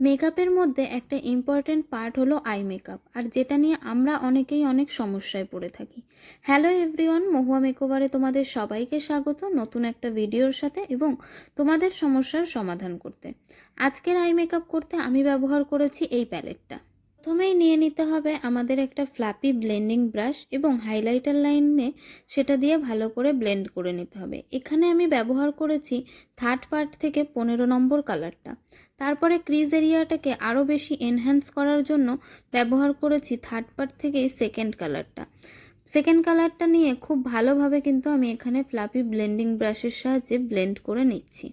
মেকআপের মধ্যে একটা ইম্পর্ট্যান্ট পার্ট হলো আই মেকআপ আর যেটা নিয়ে আমরা অনেকেই অনেক সমস্যায় পড়ে থাকি। হ্যালো এভরিওয়ান মহুয়া মেকওভারে তোমাদের সবাইকে স্বাগত নতুন একটা ভিডিওর সাথে এবং তোমাদের সমস্যার সমাধান করতে। আজকের আই মেকআপ করতে আমি ব্যবহার করেছি এই প্যালেটটা প্রথমেই নিয়ে নিতে হবে আমাদের একটা ফ্ল্যাপি ব্লেন্ডিং ব্রাশ এবং হাইলাইটার লাইনে সেটা দিয়ে ভালো করে ব্লেন্ড করে নিতে হবে। এখানে আমি ব্যবহার করেছি থার্ড পার্ট থেকে পনেরো নম্বর কালারটা তারপরে ক্রিজ এরিয়াটাকে আরও বেশি এনহ্যান্স করার জন্য ব্যবহার করেছি থার্ড পার্ট থেকেই সেকেন্ড কালারটা সেকেন্ড কালারটা নিয়ে খুব ভালোভাবে কিন্তু আমি এখানে ফ্লাপি ব্লেন্ডিং ব্রাশের সাহায্যে ব্লেন্ড করে নিচ্ছি।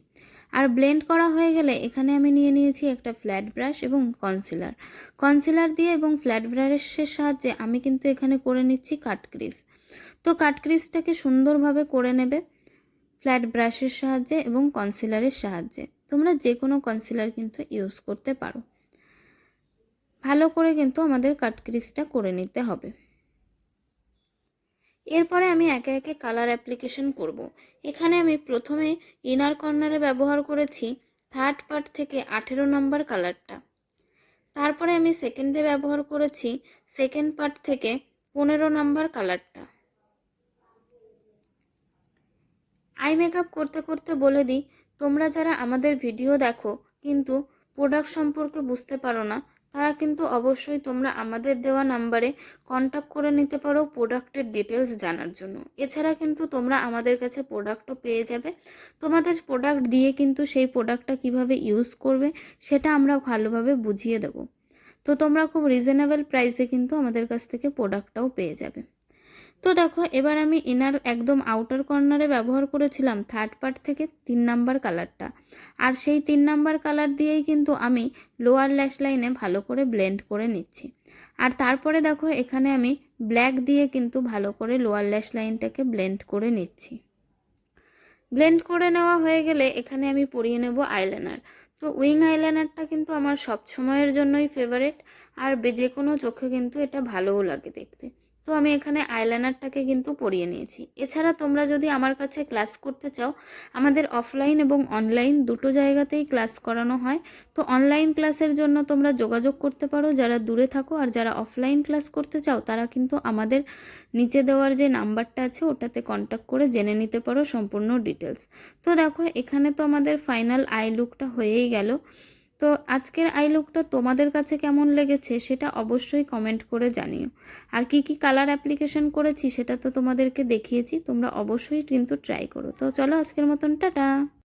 আর ব্লেন্ড করা হয়ে গেলে এখানে আমি নিয়ে নিয়েছি একটা ফ্ল্যাট ব্রাশ এবং কনসিলার কনসিলার দিয়ে এবং ফ্ল্যাট ব্রাশের সাহায্যে আমি কিন্তু এখানে করে নিচ্ছি কাট ক্রিজ তো কাট ক্রিজটাকে সুন্দরভাবে করে নেবে ফ্ল্যাট ব্রাশের সাহায্যে এবং কনসিলারের সাহায্যে। তোমরা যে কোনো কনসিলার কিন্তু ইউজ করতে পারো। ভালো করে কিন্তু আমাদের কাট ক্রিজটা করে নিতে হবে। এরপরে আমি একে একে কালার অ্যাপ্লিকেশন করব। এখানে আমি প্রথমে ইনার কর্নারে ব্যবহার করেছি থার্ড পার্ট থেকে আঠেরো নম্বর কালারটা তারপরে আমি সেকেন্ডে ব্যবহার করেছি সেকেন্ড পার্ট থেকে পনেরো নম্বর কালারটা আই মেকআপ করতে করতে বলে দিই, তোমরা যারা আমাদের ভিডিও দেখো, কিন্তু প্রোডাক্ট সম্পর্কে বুঝতে পারো না তারা কিন্তু অবশ্যই তোমরা আমাদের দেওয়া নাম্বারে কন্ট্যাক্ট করে নিতে পারো প্রোডাক্টের ডিটেলস জানার জন্য। এছাড়া কিন্তু তোমরা আমাদের কাছে প্রোডাক্টও পেয়ে যাবে। তোমাদের প্রোডাক্ট দিয়ে কিন্তু সেই প্রোডাক্টটা কীভাবে ইউজ করবে সেটা আমরা ভালোভাবে বুঝিয়ে দেবো। তো তোমরা খুব রিজনেবল প্রাইসে কিন্তু আমাদের কাছ থেকে প্রোডাক্টটাও পেয়ে যাবে। তো দেখো, এবার আমি ইনার একদম আউটার কর্নারে ব্যবহার করেছিলাম থার্ড পার্ট থেকে তিন নাম্বার কালারটা আর সেই তিন নাম্বার কালার দিয়েই কিন্তু আমি লোয়ার ল্যাশ লাইনে ভালো করে ব্লেন্ড করে নিচ্ছি। আর তারপরে দেখো, এখানে আমি ব্ল্যাক দিয়ে কিন্তু ভালো করে লোয়ার ল্যাশ লাইনটাকে ব্লেন্ড করে নিচ্ছি। ব্লেন্ড করে নেওয়া হয়ে গেলে এখানে আমি পরিয়ে নেব আইলাইনার তো উইং আইলাইনারটা কিন্তু আমার সব সময়ের জন্যই ফেভারেট আর যে কোনো চোখে কিন্তু এটা ভালোও লাগে দেখতে। তো আমি এখানে আইলাইনারটাকে কিন্তু পরিয়ে নিয়েছি। এছাড়া তোমরা যদি আমার কাছে ক্লাস করতে চাও, আমাদের অফলাইন এবং অনলাইন দুটো জায়গাতেই ক্লাস করানো হয়। তো অনলাইন ক্লাসের জন্য তোমরা যোগাযোগ করতে পারো। যারা দূরে থাকো আর যারা অফলাইন ক্লাস করতে চাও, তারা কিন্তু আমাদের নিচে দেওয়ার যে নাম্বারটা আছে, ওটাতে কন্ট্যাক্ট করে জেনে নিতে পারো সম্পূর্ণ ডিটেলস তো দেখো, এখানে তো আমাদের ফাইনাল আই লুকটা হয়েই গেল। তো আজকের আই লুকটা তোমাদের কাছে কেমন লেগেছে সেটা অবশ্যই কমেন্ট করে জানিও। আর কি কি কালার অ্যাপ্লিকেশন করেছি সেটা তো তোমাদেরকে দেখিয়েছি, তোমরা অবশ্যই কিন্তু ট্রাই করো। তো চলো আজকের মতন, টাটা!